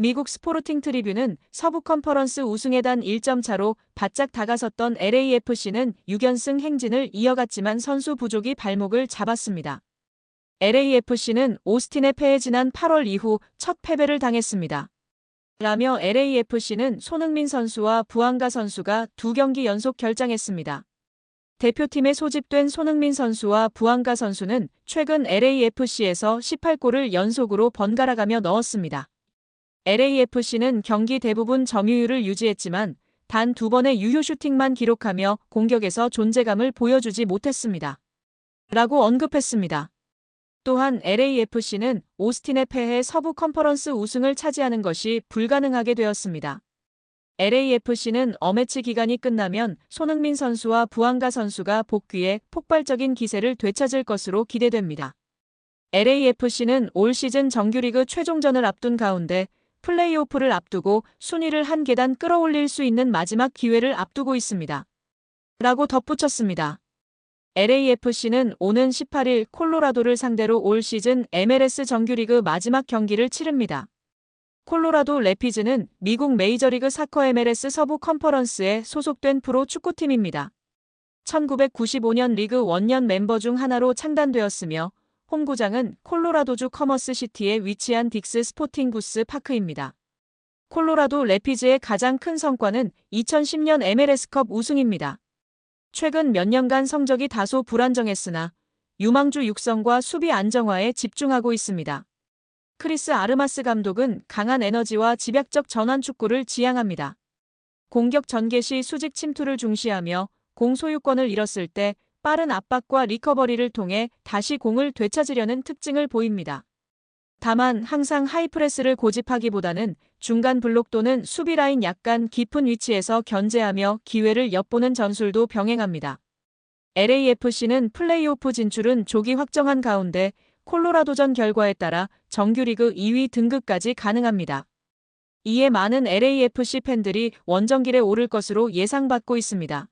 미국 스포르팅 트리뷴은 서부 컨퍼런스 우승에 단 1점 차로 바짝 다가섰던 LAFC는 6연승 행진을 이어갔지만 선수 부족이 발목을 잡았습니다. LAFC는 오스틴의 패에 지난 8월 이후 첫 패배를 당했습니다. 라며 LAFC는 손흥민 선수와 부안가 선수가 두 경기 연속 결장했습니다. 대표팀에 소집된 손흥민 선수와 부안가 선수는 최근 LAFC에서 18골을 연속으로 번갈아가며 넣었습니다. LAFC는 경기 대부분 점유율을 유지했지만 단 두 번의 유효 슈팅만 기록하며 공격에서 존재감을 보여주지 못했습니다. 라고 언급했습니다. 또한 LAFC는 오스틴의 패해 서부 컨퍼런스 우승을 차지하는 것이 불가능하게 되었습니다. LAFC는 어매치 기간이 끝나면 손흥민 선수와 부안가 선수가 복귀해 폭발적인 기세를 되찾을 것으로 기대됩니다. LAFC는 올 시즌 정규리그 최종전을 앞둔 가운데 플레이오프를 앞두고 순위를 한 계단 끌어올릴 수 있는 마지막 기회를 앞두고 있습니다. 라고 덧붙였습니다. LAFC는 오는 18일 콜로라도를 상대로 올 시즌 MLS 정규리그 마지막 경기를 치릅니다. 콜로라도 레피즈는 미국 메이저리그 사커 MLS 서부 컨퍼런스에 소속된 프로 축구팀입니다. 1995년 리그 원년 멤버 중 하나로 창단되었으며 홈구장은 콜로라도주 커머스시티에 위치한 딕스 스포팅 구스 파크입니다. 콜로라도 레피즈의 가장 큰 성과는 2010년 MLS컵 우승입니다. 최근 몇 년간 성적이 다소 불안정했으나 유망주 육성과 수비 안정화에 집중하고 있습니다. 크리스 아르마스 감독은 강한 에너지와 집약적 전환 축구를 지향합니다. 공격 전개 시 수직 침투를 중시하며 공 소유권을 잃었을 때 빠른 압박과 리커버리를 통해 다시 공을 되찾으려는 특징을 보입니다. 다만 항상 하이프레스를 고집하기보다는 중간 블록 또는 수비 라인 약간 깊은 위치에서 견제하며 기회를 엿보는 전술도 병행합니다. LAFC는 플레이오프 진출은 조기 확정한 가운데 콜로라도전 결과에 따라 정규리그 2위 등극까지 가능합니다. 이에 많은 LAFC 팬들이 원정길에 오를 것으로 예상받고 있습니다.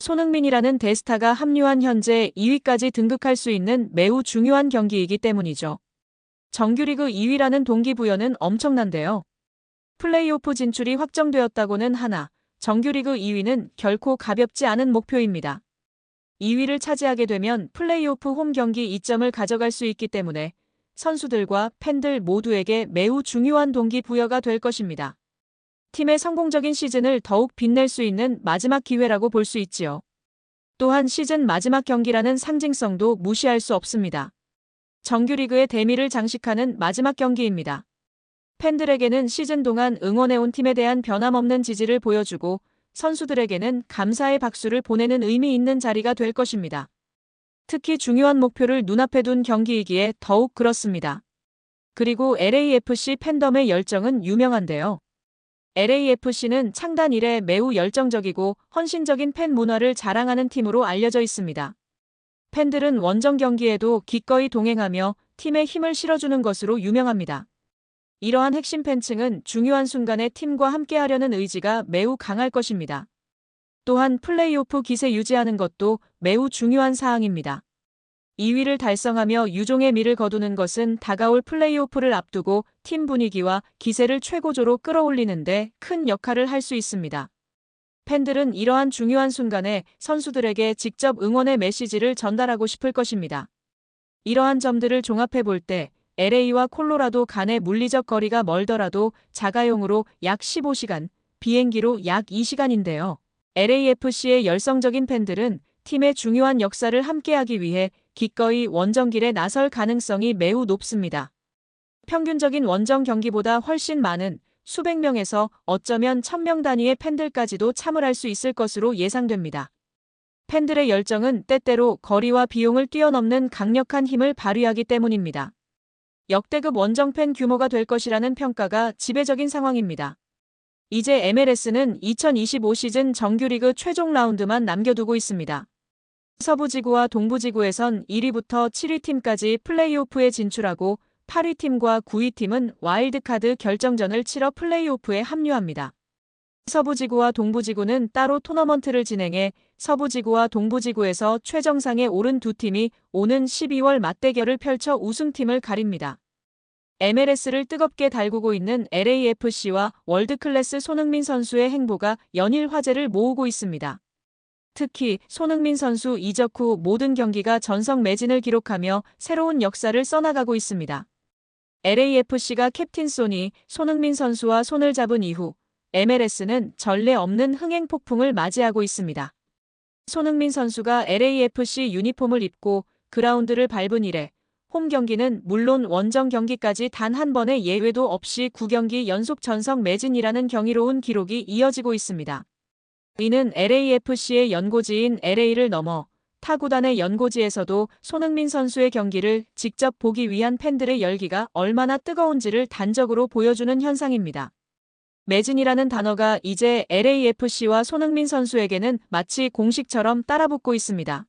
손흥민이라는 대스타가 합류한 현재 2위까지 등극할 수 있는 매우 중요한 경기이기 때문이죠. 정규리그 2위라는 동기부여는 엄청난데요. 플레이오프 진출이 확정되었다고는 하나 정규리그 2위는 결코 가볍지 않은 목표입니다. 2위를 차지하게 되면 플레이오프 홈 경기 2점을 가져갈 수 있기 때문에 선수들과 팬들 모두에게 매우 중요한 동기부여가 될 것입니다. 팀의 성공적인 시즌을 더욱 빛낼 수 있는 마지막 기회라고 볼 수 있지요. 또한 시즌 마지막 경기라는 상징성도 무시할 수 없습니다. 정규리그의 대미를 장식하는 마지막 경기입니다. 팬들에게는 시즌 동안 응원해온 팀에 대한 변함없는 지지를 보여주고 선수들에게는 감사의 박수를 보내는 의미 있는 자리가 될 것입니다. 특히 중요한 목표를 눈앞에 둔 경기이기에 더욱 그렇습니다. 그리고 LAFC 팬덤의 열정은 유명한데요. LAFC는 창단 이래 매우 열정적이고 헌신적인 팬 문화를 자랑하는 팀으로 알려져 있습니다. 팬들은 원정 경기에도 기꺼이 동행하며 팀에 힘을 실어주는 것으로 유명합니다. 이러한 핵심 팬층은 중요한 순간에 팀과 함께하려는 의지가 매우 강할 것입니다. 또한 플레이오프 기세 유지하는 것도 매우 중요한 사항입니다. 2위를 달성하며 유종의 미를 거두는 것은 다가올 플레이오프를 앞두고 팀 분위기와 기세를 최고조로 끌어올리는데 큰 역할을 할 수 있습니다. 팬들은 이러한 중요한 순간에 선수들에게 직접 응원의 메시지를 전달하고 싶을 것입니다. 이러한 점들을 종합해 볼 때 LA와 콜로라도 간의 물리적 거리가 멀더라도 자가용으로 약 15시간, 비행기로 약 2시간인데요. LAFC의 열성적인 팬들은 팀의 중요한 역사를 함께하기 위해 기꺼이 원정길에 나설 가능성이 매우 높습니다. 평균적인 원정 경기보다 훨씬 많은 수백 명에서 어쩌면 천 명 단위의 팬들까지도 참을할 수 있을 것으로 예상됩니다. 팬들의 열정은 때때로 거리와 비용을 뛰어넘는 강력한 힘을 발휘하기 때문입니다. 역대급 원정 팬 규모가 될 것이라는 평가가 지배적인 상황입니다. 이제 MLS는 2025 시즌 정규리그 최종 라운드만 남겨두고 있습니다. 서부지구와 동부지구에선 1위부터 7위 팀까지 플레이오프에 진출하고 8위 팀과 9위 팀은 와일드카드 결정전을 치러 플레이오프에 합류합니다. 서부지구와 동부지구는 따로 토너먼트를 진행해 서부지구와 동부지구에서 최정상에 오른 두 팀이 오는 12월 맞대결을 펼쳐 우승팀을 가립니다. MLS를 뜨겁게 달구고 있는 LAFC와 월드클래스 손흥민 선수의 행보가 연일 화제를 모으고 있습니다. 특히 손흥민 선수 이적 후 모든 경기가 전성 매진을 기록하며 새로운 역사를 써나가고 있습니다. LAFC가 캡틴 소니 손흥민 선수와 손을 잡은 이후 MLS는 전례 없는 흥행 폭풍을 맞이하고 있습니다. 손흥민 선수가 LAFC 유니폼을 입고 그라운드를 밟은 이래 홈 경기는 물론 원정 경기까지 단 한 번의 예외도 없이 9경기 연속 전성 매진이라는 경이로운 기록이 이어지고 있습니다. 이는 LAFC의 연고지인 LA를 넘어 타구단의 연고지에서도 손흥민 선수의 경기를 직접 보기 위한 팬들의 열기가 얼마나 뜨거운지를 단적으로 보여주는 현상입니다. 매진이라는 단어가 이제 LAFC와 손흥민 선수에게는 마치 공식처럼 따라붙고 있습니다.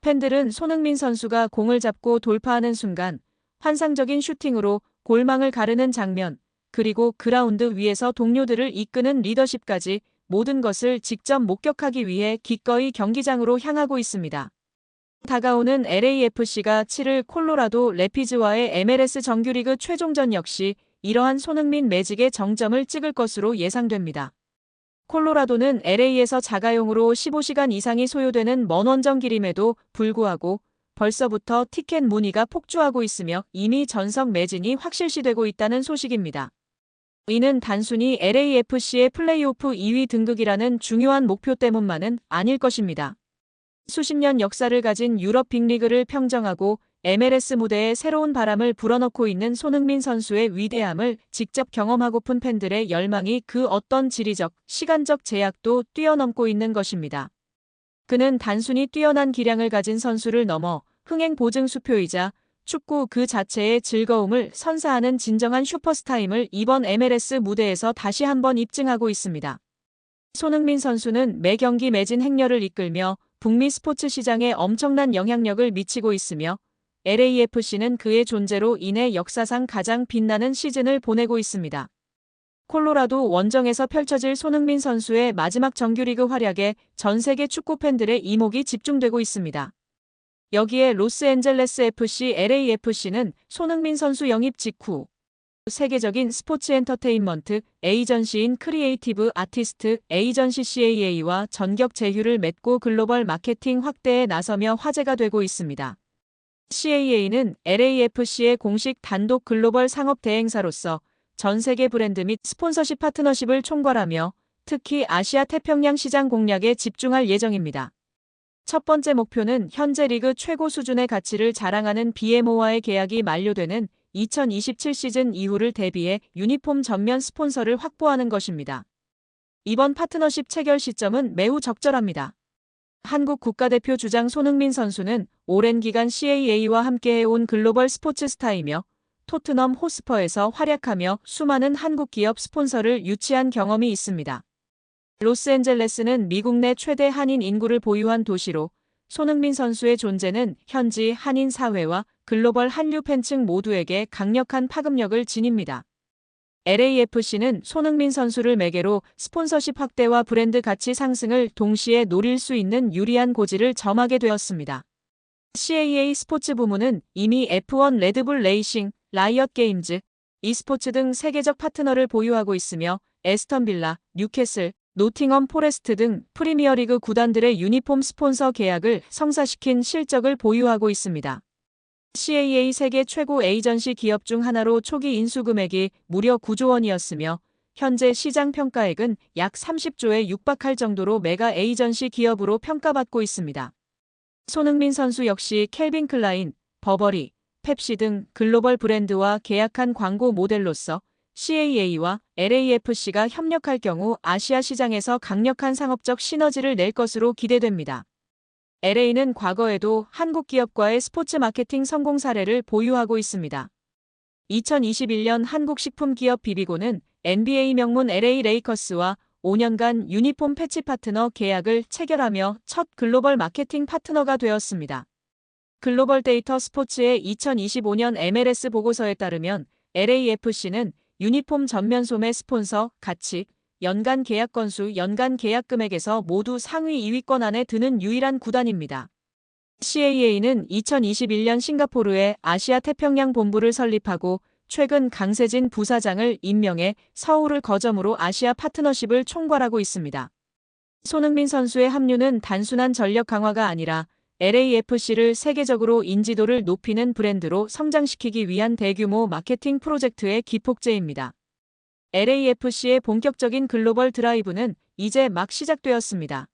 팬들은 손흥민 선수가 공을 잡고 돌파하는 순간 환상적인 슈팅으로 골망을 가르는 장면, 그리고 그라운드 위에서 동료들을 이끄는 리더십까지 모든 것을 직접 목격하기 위해 기꺼이 경기장으로 향하고 있습니다. 다가오는 LAFC가 7일 콜로라도 레피즈와의 MLS 정규리그 최종전 역시 이러한 손흥민 매직의 정점을 찍을 것으로 예상됩니다. 콜로라도는 LA에서 자가용으로 15시간 이상이 소요되는 먼 원정 길임에도 불구하고 벌써부터 티켓 문의가 폭주하고 있으며 이미 전석 매진이 확실시되고 있다는 소식입니다. 이는 단순히 LAFC의 플레이오프 2위 등극이라는 중요한 목표 때문만은 아닐 것입니다. 수십 년 역사를 가진 유럽 빅리그를 평정하고 MLS 무대에 새로운 바람을 불어넣고 있는 손흥민 선수의 위대함을 직접 경험하고픈 팬들의 열망이 그 어떤 지리적, 시간적 제약도 뛰어넘고 있는 것입니다. 그는 단순히 뛰어난 기량을 가진 선수를 넘어 흥행 보증 수표이자 축구 그 자체의 즐거움을 선사하는 진정한 슈퍼스타임을 이번 MLS 무대에서 다시 한번 입증하고 있습니다. 손흥민 선수는 매 경기 매진 행렬을 이끌며 북미 스포츠 시장에 엄청난 영향력을 미치고 있으며 LAFC는 그의 존재로 인해 역사상 가장 빛나는 시즌을 보내고 있습니다. 콜로라도 원정에서 펼쳐질 손흥민 선수의 마지막 정규리그 활약에 전 세계 축구 팬들의 이목이 집중되고 있습니다. 여기에 로스앤젤레스 FC LAFC는 손흥민 선수 영입 직후 세계적인 스포츠 엔터테인먼트 에이전시인 크리에이티브 아티스트 에이전시 CAA와 전격 제휴를 맺고 글로벌 마케팅 확대에 나서며 화제가 되고 있습니다. CAA는 LAFC의 공식 단독 글로벌 상업 대행사로서 전 세계 브랜드 및 스폰서십 파트너십을 총괄하며 특히 아시아 태평양 시장 공략에 집중할 예정입니다. 첫 번째 목표는 현재 리그 최고 수준의 가치를 자랑하는 BMO와의 계약이 만료되는 2027 시즌 이후를 대비해 유니폼 전면 스폰서를 확보하는 것입니다. 이번 파트너십 체결 시점은 매우 적절합니다. 한국 국가대표 주장 손흥민 선수는 오랜 기간 CAA와 함께해온 글로벌 스포츠 스타이며 토트넘 호스퍼에서 활약하며 수많은 한국 기업 스폰서를 유치한 경험이 있습니다. 로스앤젤레스는 미국 내 최대 한인 인구를 보유한 도시로 손흥민 선수의 존재는 현지 한인 사회와 글로벌 한류 팬층 모두에게 강력한 파급력을 지닙니다. LAFC는 손흥민 선수를 매개로 스폰서십 확대와 브랜드 가치 상승을 동시에 노릴 수 있는 유리한 고지를 점하게 되었습니다. CAA 스포츠 부문은 이미 F1 레드불 레이싱, 라이엇 게임즈, e스포츠 등 세계적 파트너를 보유하고 있으며 에스턴 빌라, 뉴캐슬, 노팅엄 포레스트 등 프리미어리그 구단들의 유니폼 스폰서 계약을 성사시킨 실적을 보유하고 있습니다. CAA 세계 최고 에이전시 기업 중 하나로 초기 인수 금액이 무려 9조 원이었으며 현재 시장 평가액은 약 30조에 육박할 정도로 메가 에이전시 기업으로 평가받고 있습니다. 손흥민 선수 역시 켈빈 클라인, 버버리, 펩시 등 글로벌 브랜드와 계약한 광고 모델로서 CAA와 LAFC가 협력할 경우 아시아 시장에서 강력한 상업적 시너지를 낼 것으로 기대됩니다. LA는 과거에도 한국 기업과의 스포츠 마케팅 성공 사례를 보유하고 있습니다. 2021년 한국 식품 기업 비비고는 NBA 명문 LA 레이커스와 5년간 유니폼 패치 파트너 계약을 체결하며 첫 글로벌 마케팅 파트너가 되었습니다. 글로벌 데이터 스포츠의 2025년 MLS 보고서에 따르면 LAFC는 유니폼 전면 소매 스폰서 가치, 연간 계약 건수, 연간 계약 금액에서 모두 상위 2위권 안에 드는 유일한 구단입니다. CAA는 2021년 싱가포르에 아시아 태평양 본부를 설립하고 최근 강세진 부사장을 임명해 서울을 거점으로 아시아 파트너십을 총괄하고 있습니다. 손흥민 선수의 합류는 단순한 전력 강화가 아니라 LAFC를 세계적으로 인지도를 높이는 브랜드로 성장시키기 위한 대규모 마케팅 프로젝트의 기폭제입니다. LAFC의 본격적인 글로벌 드라이브는 이제 막 시작되었습니다.